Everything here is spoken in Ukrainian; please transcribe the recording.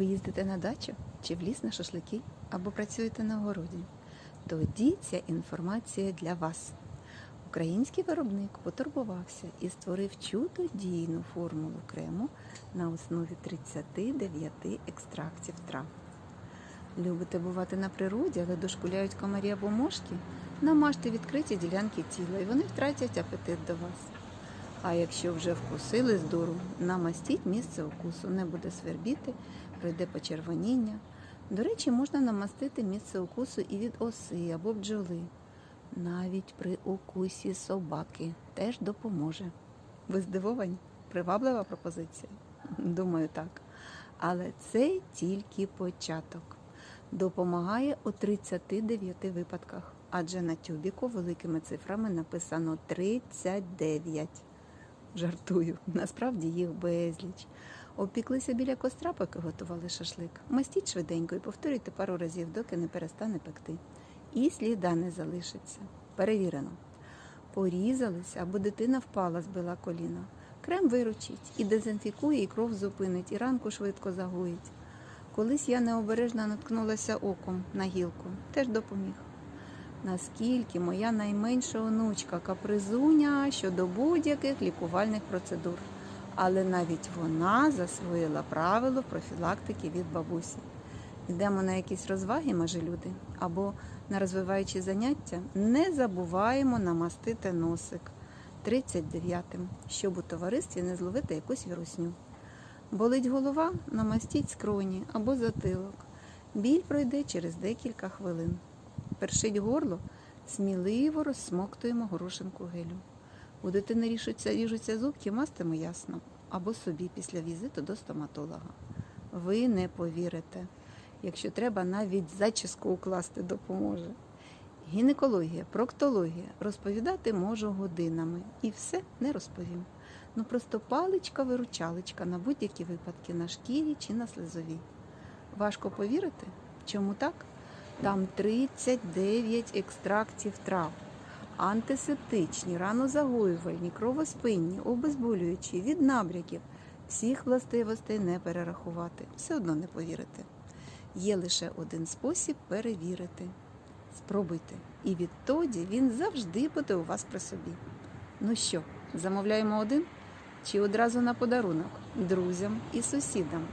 Ви їздите на дачу чи в ліс на шашлики або працюєте на городі? Тоді ця інформація для вас. Український виробник потурбувався і створив чудодійну формулу крему на основі 39 екстрактів трав. Любите бувати на природі, але дошкуляють комарі або мошки? Намажте відкриті ділянки тіла, і вони втратять апетит до вас. А якщо вже вкусили з дуру, намастіть місце укусу, не буде свербіти, пройде почервоніння. До речі, можна намастити місце укусу і від оси або бджоли. Навіть при укусі собаки теж допоможе. Ви здивовані? Приваблива пропозиція? Думаю, так. Але це тільки початок. Допомагає у 39 випадках, адже на тюбіку великими цифрами написано 39. Жартую, насправді їх безліч. Опіклися біля костра, поки готували шашлик. Мастіть швиденько і повторюйте пару разів, доки не перестане пекти. І сліда не залишиться. Перевірено. Порізалися або дитина впала, збила коліна. Крем виручить і дезінфікує, і кров зупинить, і ранку швидко загоїть. Колись я необережно наткнулася оком на гілку, теж допоміг. Наскільки моя найменша онучка капризуня щодо будь-яких лікувальних процедур, але навіть вона засвоїла правило профілактики від бабусі. Йдемо на якісь розваги, може люди, або на розвиваючі заняття, не забуваємо намастити носик 39-м, щоб у товаристві не зловити якусь вірусню. Болить голова, намастіть скроні або затилок. Біль пройде через декілька хвилин. Першить горло, сміливо розсмоктуємо горошинку гелю. У дитини рішуться, ріжуться зубки, мастимо ясно, або собі після візиту до стоматолога. Ви не повірите. Якщо треба, навіть зачіску укласти допоможе. Гінекологія, проктологія розповідати можу годинами і все не розповім. Ну просто паличка-виручалочка на будь-які випадки на шкірі чи на слизовій. Важко повірити? Чому так? Там 39 екстрактів трав, антисептичні, ранозагоювальні, кровоспинні, обезболюючі, від набряків. Всіх властивостей не перерахувати. Все одно не повірите. Є лише один спосіб перевірити. Спробуйте. І відтоді він завжди буде у вас при собі. Ну що, замовляємо один? Чи одразу на подарунок друзям і сусідам?